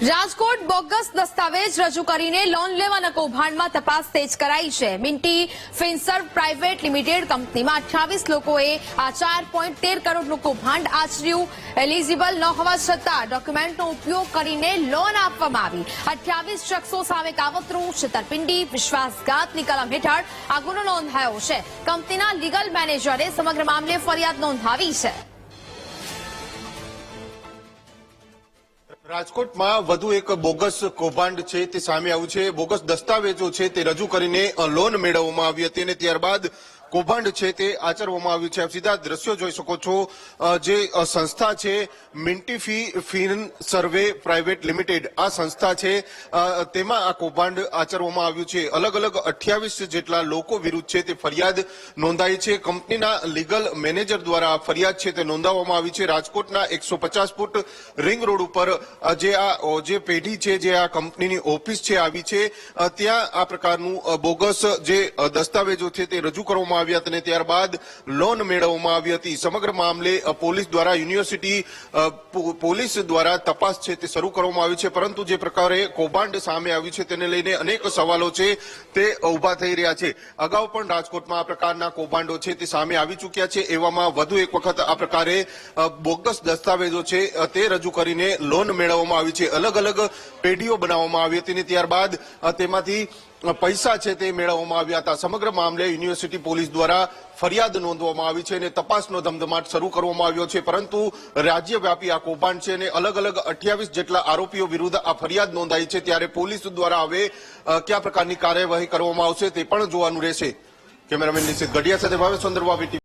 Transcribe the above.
Rajkot bogus દસ્તાવેજ રજૂ કરીને લોન લેવાના કૌભાંડમાં તપાસ તેજ કરાઈ છે. મિન્ટી ફિન્સર્વ પ્રાઇવેટ લિમિટેડ કંપનીમાં અઠ્યાવીસ લોકોએ આ ચાર પોઈન્ટ તેર કરોડનું કૌભાંડ આચર્યું. એલિજિબલ ન હોવા છતાં ડોક્યુમેન્ટનો ઉપયોગ કરીને લોન આપવામાં આવી. અઠ્યાવીસ શખ્સો સામે કાવતરું, છેતરપિંડી, વિશ્વાસઘાતની કલમ હેઠળ આ ગુનો નોંધાયો છે. કંપનીના લીગલ મેનેજરે સમગ્ર મામલે ફરિયાદ નોંધાવી છે. રાજકોટમાં વધુ એક બોગસ કૌભાંડ છે તે સામે આવ્યું છે. બોગસ દસ્તાવેજો છે તે રજૂ કરીને લોન મેળવવામાં આવી હતી અને ત્યારબાદ કૌભાંડ છે તે આચરવામાં આવ્યું છે. આપ સીધા દ્રશ્યો જોઈ શકો છો. જે સંસ્થા છે, Mintifi, Finserve private limited, આ સંસ્થા છે. તેમાં આ કૌભાંડ આચરવામાં આવ્યું છે. અલગ અલગ અઠ્યાવીસ જેટલા લોકો વિરુદ્ધ છે તે ફરિયાદ નોંધાઈ છે. કંપનીના લીગલ મેનેજર દ્વારા ફરિયાદ છે તે નોંધાવવામાં આવી છે. રાજકોટના એકસો પચાસ ફૂટ રિંગ રોડ ઉપર જે આ જે પેઢી છે, જે આ કંપનીની ઓફિસ છે, આવી છે. ત્યાં આ પ્રકારનું બોગસ જે દસ્તાવેજો છે તે રજૂ કરવામાં આવ્યા હતા અને ત્યારબાદ લોન મેળવવામાં આવી હતી. સમગ્ર મામલે પોલીસ દ્વારા, યુનિવર્સિટી પોલીસ દ્વારા તપાસ છે તે શરૂ કરવામાં આવી છે. પરંતુ જે પ્રકારે કૌભાંડ સામે આવ્યું છે તેને લઈને અનેક સવાલો છે તે ઊભા થઈ રહ્યા છે. અગાઉ પણ રાજકોટમાં આ પ્રકારના કૌભાંડો છે તે સામે આવી ચૂક્યા છે. એવામાં વધુ એક વખત આ પ્રકારે બોગસ દસ્તાવેજો છે તે રજૂ કરીને લોન મેળવવામાં આવી છે. અલગ અલગ પેઢીઓ બનાવવામાં આવી હતી અને ત્યારબાદ તેમાંથી પૈસા છે તે મેળવવામાં આવ્યા હતા. સમગ્ર મામલે યુનિવર્સિટી પોલીસ દ્વારા ફરિયાદ નોંધવામાં આવી છે અને તપાસનો ધમધમાટ શરૂ કરવામાં આવ્યો છે. પરંતુ રાજ્યવ્યાપી આ કૌભાંડ છે અને અલગ અલગ અઠ્યાવીસ જેટલા આરોપીઓ વિરુદ્ધ આ ફરિયાદ નોંધાઈ છે ત્યારે પોલીસ દ્વારા હવે કયા પ્રકારની કાર્યવાહી કરવામાં આવશે તે પણ જોવાનું રહેશે. કેમેરામેન નિશિત ગઢિયા સાથે ભાવેશ ચંદ્રબાબુ